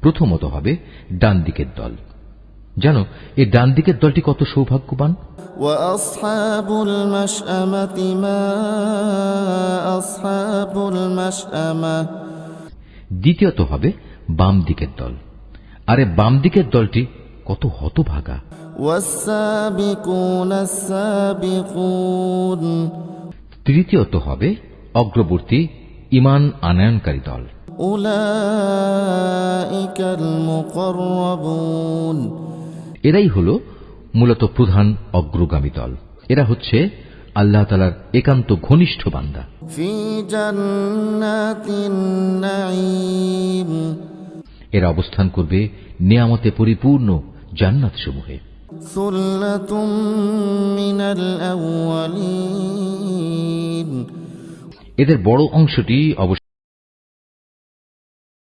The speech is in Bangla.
প্রথমত হবে ডান দিকের দল। জানো এই ডান দিকের দলটি কত সৌভাগ্যবান? দ্বিতীয়ত হবে বাম দিকের দল। আরে বাম দিকের দলটি কত হতভাগা। তৃতীয়ত হবে অগ্রবর্তী ইমান আনয়নকারী দল। এরাই হল মূলত প্রধান অগ্রগামী দল। এরা হচ্ছে আল্লাহ তালার একান্ত ঘনিষ্ঠ বান্দা। এরা অবস্থান করবে নিয়ামতে পরিপূর্ণ জান্নাত সমূহে এদের বড় অংশটি অবশ্য